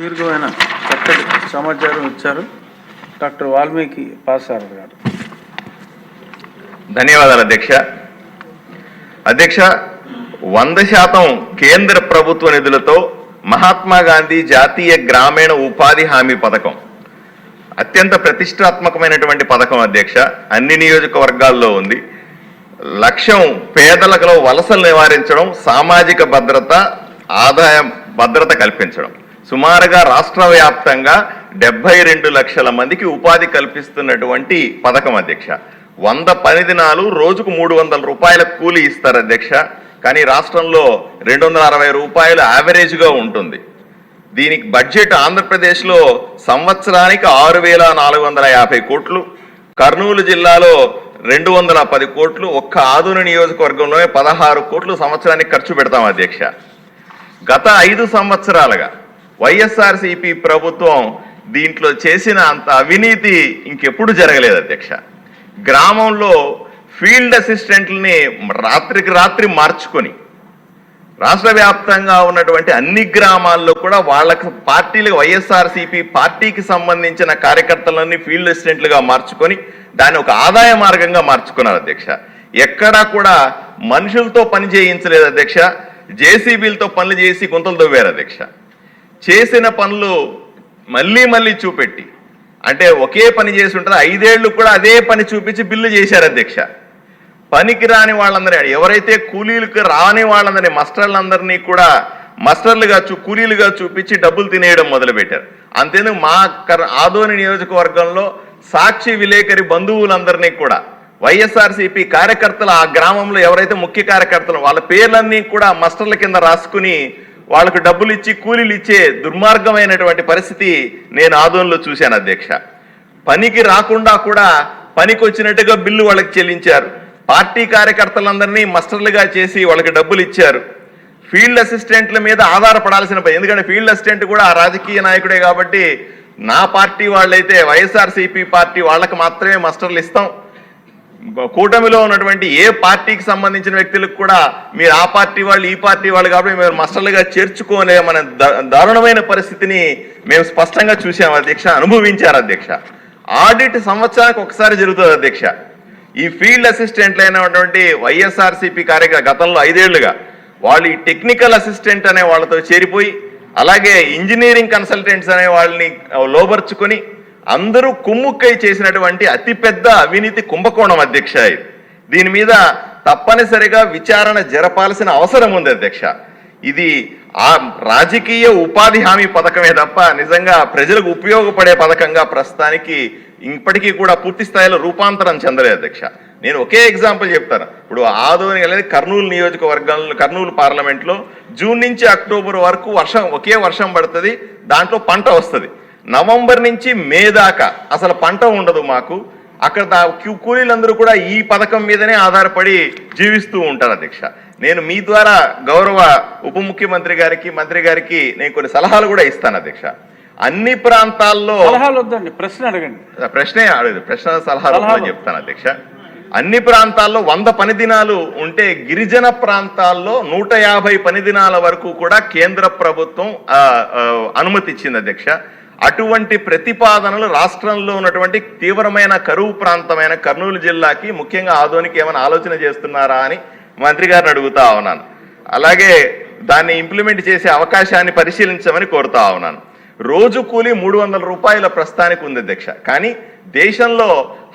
దీర్ఘమైన చక్కటి సమాచారం ఇచ్చారు. డాక్టర్ వాల్మీకి పాసారథ గారు. ధన్యవాదాలు అధ్యక్ష. అధ్యక్ష వంద శాతం కేంద్ర ప్రభుత్వ నిధులతో మహాత్మా గాంధీ జాతీయ గ్రామీణ ఉపాధి హామీ పథకం. అత్యంత ప్రతిష్టాత్మకమైనటువంటి పథకం అధ్యక్ష. అన్ని నియోజకవర్గాల్లో ఉంది. లక్ష్యం పేదలకు వలసలు నివారించడం సామాజిక భద్రత ఆదాయం భద్రత కల్పించడం. సుమారుగా రాష్ట్ర వ్యాప్తంగా డెబ్బై రెండు లక్షల మందికి ఉపాధి కల్పిస్తున్నటువంటి పథకం అధ్యక్ష. వంద పని దినాలు రోజుకు మూడు వందల రూపాయల కూలి ఇస్తారు అధ్యక్ష. కానీ రాష్ట్రంలో రెండు వందల అరవై రూపాయలు యావరేజ్గా ఉంటుంది. దీనికి బడ్జెట్ ఆంధ్రప్రదేశ్లో సంవత్సరానికి ఆరు వేల నాలుగు వందల యాభై కోట్లు కర్నూలు జిల్లాలో రెండు వందల పది కోట్లు ఒక్క ఆధున నియోజకవర్గంలోనే పదహారు కోట్లు సంవత్సరానికి ఖర్చు పెడతాం అధ్యక్ష. గత ఐదు సంవత్సరాలుగా వైఎస్ఆర్సిపి ప్రభుత్వం దీంట్లో చేసిన అంత అవినీతి ఇంకెప్పుడు జరగలేదు అధ్యక్ష. గ్రామంలో ఫీల్డ్ అసిస్టెంట్లని రాత్రికి రాత్రి మార్చుకొని రాష్ట్ర వ్యాప్తంగా ఉన్నటువంటి అన్ని గ్రామాల్లో కూడా వాళ్ళకు పార్టీలకు వైఎస్ఆర్సీపీ పార్టీకి సంబంధించిన కార్యకర్తలన్నీ ఫీల్డ్ అసిస్టెంట్లుగా మార్చుకొని దాన్ని ఒక ఆదాయ మార్గంగా మార్చుకున్నారు అధ్యక్ష. ఎక్కడా కూడా మనుషులతో పని చేయించలేదు అధ్యక్ష. జేసీబీలతో పనులు చేసి గుంతలు దొవ్వారు అధ్యక్ష. చేసిన పనులు మళ్ళీ మళ్ళీ చూపెట్టి. అంటే ఒకే పని చేసి ఉంటుంది ఐదేళ్ళు కూడా అదే పని చూపించి బిల్లు చేశారు అధ్యక్ష. పనికి రాని వాళ్ళందరినీ ఎవరైతే కూలీలకు రాని వాళ్ళందరినీ మస్టర్లందరినీ కూడా మస్టర్లుగా చూ కూలీలుగా చూపించి డబ్బులు తినేయడం మొదలుపెట్టారు. అంతేందుకు మా కర్ ఆదోని నియోజకవర్గంలో సాక్షి విలేకరి బంధువులందరినీ కూడా వైఎస్ఆర్సీపీ కార్యకర్తలు ఆ గ్రామంలో ఎవరైతే ముఖ్య కార్యకర్తలు వాళ్ళ పేర్లన్నీ కూడా మస్టర్ల కింద రాసుకుని వాళ్ళకు డబ్బులు ఇచ్చి కూలీలు ఇచ్చే దుర్మార్గమైనటువంటి పరిస్థితి నేను ఆదోన్లో చూశాను అధ్యక్ష. పనికి రాకుండా కూడా పనికి వచ్చినట్టుగా బిల్లు వాళ్ళకి చెల్లించారు. పార్టీ కార్యకర్తలందరినీ మస్టర్లుగా చేసి వాళ్ళకి డబ్బులు ఇచ్చారు. ఫీల్డ్ అసిస్టెంట్ల మీద ఆధారపడాల్సిన పని ఎందుకంటే ఫీల్డ్ అసిస్టెంట్ కూడా ఆ రాజకీయ నాయకుడే కాబట్టి నా పార్టీ వాళ్ళైతే వైఎస్ఆర్సీపీ పార్టీ వాళ్ళకి మాత్రమే మస్టర్లు ఇస్తాం. కూటమిలో ఉన్నటువంటి ఏ పార్టీకి సంబంధించిన వ్యక్తులకు కూడా మీరు ఆ పార్టీ వాళ్ళు ఈ పార్టీ వాళ్ళు కాబట్టి మేము మస్టర్లుగా చేర్చుకోలే మన ద- దారుణమైన పరిస్థితిని మేము స్పష్టంగా చూసాం అధ్యక్ష అనుభవించారు అధ్యక్ష. ఆడిట్ సంవత్సరానికి ఒకసారి జరుగుతుంది అధ్యక్ష. ఈ ఫీల్డ్ అసిస్టెంట్లు అయినటువంటి వైఎస్ఆర్సీపీ కార్యక్రమ గతంలో ఐదేళ్ళుగా వాళ్ళు ఈ టెక్నికల్ అసిస్టెంట్ అనే వాళ్ళతో చేరిపోయి అలాగే ఇంజనీరింగ్ కన్సల్టెంట్స్ అనే వాళ్ళని లోబర్చుకొని అందరూ కుమ్ముక్కై చేసినటువంటి అతిపెద్ద అవినీతి కుంభకోణం అధ్యక్ష ఇది. దీని మీద తప్పనిసరిగా విచారణ జరపాల్సిన అవసరం ఉంది అధ్యక్ష. ఇది ఆ రాజకీయ ఉపాధి హామీ పథకమే తప్ప నిజంగా ప్రజలకు ఉపయోగపడే పథకంగా ప్రస్తుతానికి ఇప్పటికీ కూడా పూర్తి స్థాయిలో రూపాంతరం చెందలేదు అధ్యక్ష. నేను ఒకే ఎగ్జాంపుల్ చెప్తాను. ఇప్పుడు ఆదోని అనేది కర్నూలు నియోజకవర్గంలో కర్నూలు పార్లమెంట్లో జూన్ నుంచి అక్టోబర్ వరకు వర్షం ఒకే వర్షం పడుతుంది దాంట్లో పంట వస్తుంది. నవంబర్ నుంచి మే దాకా అసలు పంట ఉండదు మాకు. అక్కడ కూలీలందరూ కూడా ఈ పథకం మీదనే ఆధారపడి జీవిస్తూ ఉంటారు అధ్యక్ష. నేను మీ ద్వారా గౌరవ ఉప ముఖ్యమంత్రి గారికి మంత్రి గారికి నేను కొన్ని సలహాలు కూడా ఇస్తాను అధ్యక్ష. అన్ని ప్రాంతాల్లో సలహాలు వద్దండి ప్రశ్న అడగండి. ప్రశ్నే అడగదు ప్రశ్న సలహాలు. చెప్తాను అధ్యక్ష. అన్ని ప్రాంతాల్లో వంద పని దినాలు ఉంటే గిరిజన ప్రాంతాల్లో నూట యాభై పని దినాల వరకు కూడా కేంద్ర ప్రభుత్వం ఆ, ఆ, అనుమతి ఇచ్చింది అధ్యక్ష. అటువంటి ప్రతిపాదనలు రాష్ట్రంలో ఉన్నటువంటి తీవ్రమైన కరువు ప్రాంతమైన కర్నూలు జిల్లాకి ముఖ్యంగా ఆధునిక ఏమైనా ఆలోచన చేస్తున్నారా అని మంత్రి గారిని అడుగుతా ఉన్నాను. అలాగే దాన్ని ఇంప్లిమెంట్ చేసే అవకాశాన్ని పరిశీలించమని కోరుతా ఉన్నాను. రోజు కూలి మూడు వందల రూపాయల ప్రస్తుతానికి ఉంది అధ్యక్ష. కానీ దేశంలో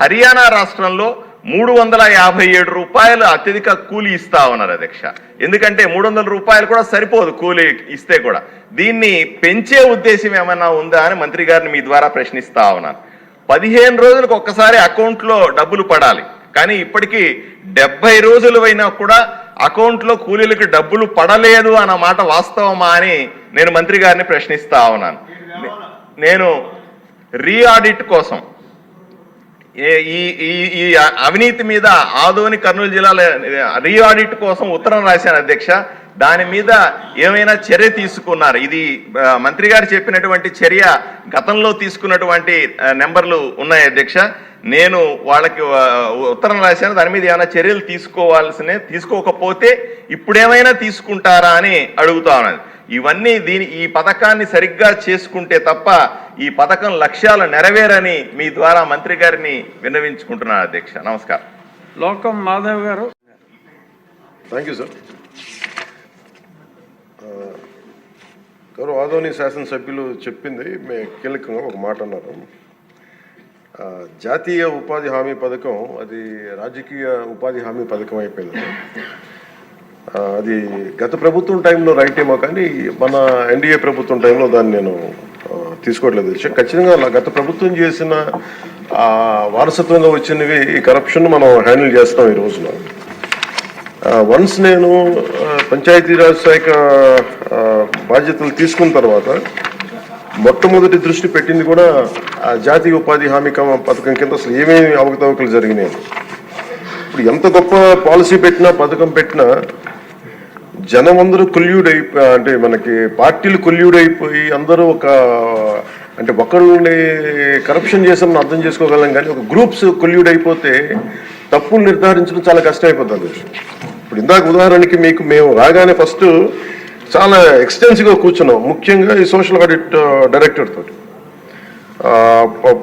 హర్యానా రాష్ట్రంలో మూడు వందల యాభై ఏడు రూపాయలు అత్యధిక కూలి ఇస్తా ఉన్నారు అధ్యక్ష. ఎందుకంటే మూడు వందల రూపాయలు కూడా సరిపోదు కూలి ఇస్తే కూడా. దీన్ని పెంచే ఉద్దేశం ఏమైనా ఉందా అని మంత్రి గారిని మీ ద్వారా ప్రశ్నిస్తా ఉన్నాను. పదిహేను రోజులకు ఒక్కసారి అకౌంట్లో డబ్బులు పడాలి. కానీ ఇప్పటికీ డెబ్బై రోజులు అయినా కూడా అకౌంట్లో కూలీలకు డబ్బులు పడలేదు అన్న మాట వాస్తవమా అని నేను మంత్రి గారిని ప్రశ్నిస్తా ఉన్నాను. నేను రీఆడిట్ కోసం ఈ ఈ ఈ అవినీతి మీద ఆదోని కర్నూలు జిల్లాలో రీఆడిట్ కోసం ఉత్తరం రాశాను అధ్యక్ష. దాని మీద ఏమైనా చర్య తీసుకున్నారు? ఇది మంత్రి గారు చెప్పినటువంటి చర్య గతంలో తీసుకున్నటువంటి నెంబర్లు ఉన్నాయి అధ్యక్ష. నేను వాళ్ళకి ఉత్తరం రాశాను. దాని మీద ఏమైనా చర్యలు తీసుకోవాల్సినే తీసుకోకపోతే ఇప్పుడేమైనా తీసుకుంటారా అని అడుగుతా ఉన్నాను. ఇవన్నీ దీని ఈ పథకాన్ని సరిగ్గా చేసుకుంటే తప్ప ఈ పథకం లక్ష్యాలు నెరవేరని మీ ద్వారా మంత్రి గారిని విన్నవించుకుంటున్నాను అధ్యక్ష. నమస్కారం. లోకం మాధవ్ గారు. థ్యాంక్ యూ సార్ గౌరవ ఆదోని శాసనసభ్యులు చెప్పింది మే కీలకంగా ఒక మాట అన్నారు. ఆ, జాతీయ ఉపాధి హామీ పథకం అది రాజకీయ ఉపాధి హామీ పథకం అయిపోయింది. అది గత ప్రభుత్వం టైంలో రైట్ ఏమో కానీ మన ఎన్డీఏ ప్రభుత్వం టైంలో దాన్ని నేను తీసుకోవట్లేదు. విషయం ఖచ్చితంగా అలా గత ప్రభుత్వం చేసిన వారసత్వంగా వచ్చినవి ఈ కరప్షన్ మనం హ్యాండిల్ చేస్తాం ఈ రోజున. వన్స్ నేను పంచాయతీరాజ్ శాఖ బాధ్యతలు తీసుకున్న తర్వాత మొట్టమొదటి దృష్టి పెట్టింది కూడా ఆ జాతీయ ఉపాధి హామీ పథకం కింద అసలు ఏమేమి అవకతవకలు జరిగినాయి. ఇప్పుడు ఎంత గొప్ప పాలసీ పెట్టినా పథకం పెట్టినా జనం అందరూ కొల్యూడ్ అయిపోయి అంటే మనకి పార్టీలు కొల్యూడైపోయి అయిపోయి అందరూ ఒక అంటే ఒకళ్ళని కరప్షన్ చేసామని అర్థం చేసుకోగలం కానీ ఒక గ్రూప్స్ కొల్యూడ్ అయిపోతే తప్పులు నిర్ధారించడం చాలా కష్టం అయిపోతుంది ఇప్పుడు ఇందాక ఉదాహరణకి మీకు మేము రాగానే ఫస్ట్ చాలా ఎక్స్టెన్సివ్గా కూర్చున్నాం. ముఖ్యంగా ఈ సోషల్ ఆడిట్ డైరెక్టర్ తోటి.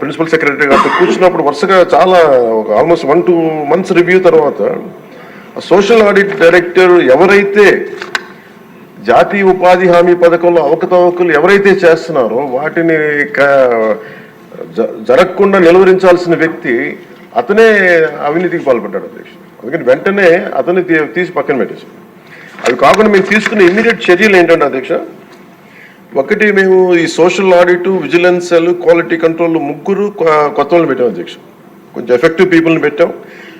ప్రిన్సిపల్ సెక్రటరీ గారితో కూర్చున్నప్పుడు వరుసగా చాలా almost one two months review తర్వాత సోషల్ ఆడిట్ డైరెక్టర్ ఎవరైతే జాతీయ ఉపాధి హామీ పథకంలో అవకతవకలు ఎవరైతే చేస్తున్నారో వాటిని జ- జరగకుండా నిలువరించాల్సిన వ్యక్తి అతనే అవినీతికి పాల్పడ్డాడు అధ్యక్ష. అందుకని వెంటనే అతన్ని తీసి పక్కన పెట్టేసి అవి కాకుండా మేము తీసుకున్న ఇమీడియట్ చర్యలు ఏంటంటే అధ్యక్ష ఒకటి మేము ఈ social audit vigilance quality control ముగ్గురు కొత్త వాళ్ళని పెట్టాం అధ్యక్ష. కొంచెం ఎఫెక్టివ్ పీపుల్ని పెట్టాం.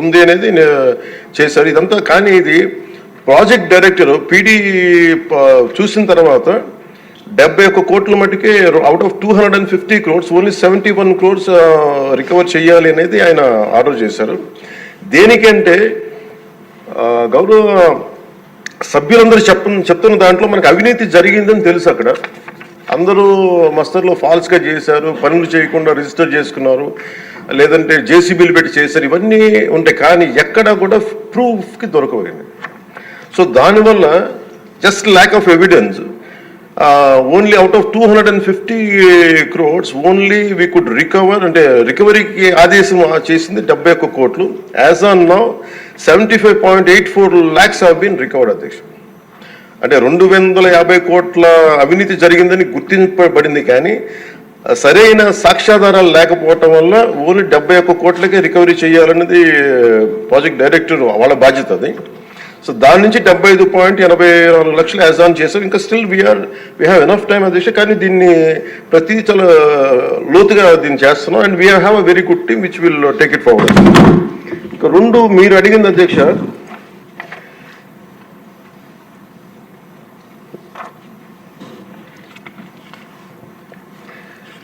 ఉంది అనేది చేశారు. ఇదంతా కానీ ఇది ప్రాజెక్ట్ డైరెక్టర్ పీడీ చూసిన తర్వాత డెబ్బై ఒక్క కోట్ల మటుకే out of two hundred and fifty crores only seventy one crores recover చేయాలి అనేది ఆయన ఆర్డర్ చేశారు. దేనికంటే గౌరవ సభ్యులందరూ చెప్ప చెప్తున్న దాంట్లో మనకు అవినీతి జరిగిందని తెలుసు అక్కడ. అందరూ మస్తర్లో ఫాల్స్గా చేశారు పనులు చేయకుండా రిజిస్టర్ చేసుకున్నారు. లేదంటే జేసీబీలు పెట్టి చేశారు ఇవన్నీ ఉంటాయి కానీ ఎక్కడ కూడా ప్రూఫ్కి దొరకవండి సో దానివల్ల just lack of evidence only out of two hundred and fifty crores only we could recover అంటే రికవరీకి ఆదేశం చేసింది డెబ్బై ఒక్క కోట్లు. As on now seventy five point eight four lakhs have been recovered అధ్యక్ష. అంటే రెండు వందల యాభై కోట్ల అవినీతి జరిగిందని గుర్తింపబడింది కానీ సరైన సాక్ష్యాధారాలు లేకపోవటం వల్ల ఓన్లీ డెబ్బై ఒక్క కోట్లకే రికవరీ చేయాలన్నది ప్రాజెక్ట్ డైరెక్టర్ వాళ్ళ బాధ్యత అది. సో దాని నుంచి డెబ్బై ఐదు పాయింట్ ఎనభై నాలుగు లక్షలు యాజాన్ ఆన్ చేశారు ఇంకా still we are we have enough time అధ్యక్ష కానీ దీన్ని ప్రతి చాలా లోతుగా దీన్ని చేస్తున్నాం. And we have a very good team which will take it forward ఇంకా రెండు మీరు అడిగింది అధ్యక్ష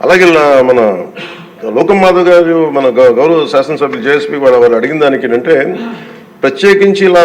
అలాగే మన లోకం మాధవ్ గారు మన గౌరవ శాసనసభ్యులు జేఎస్పీ వారు అడిగిన దానికి ఏంటంటే ప్రత్యేకించి ఇలా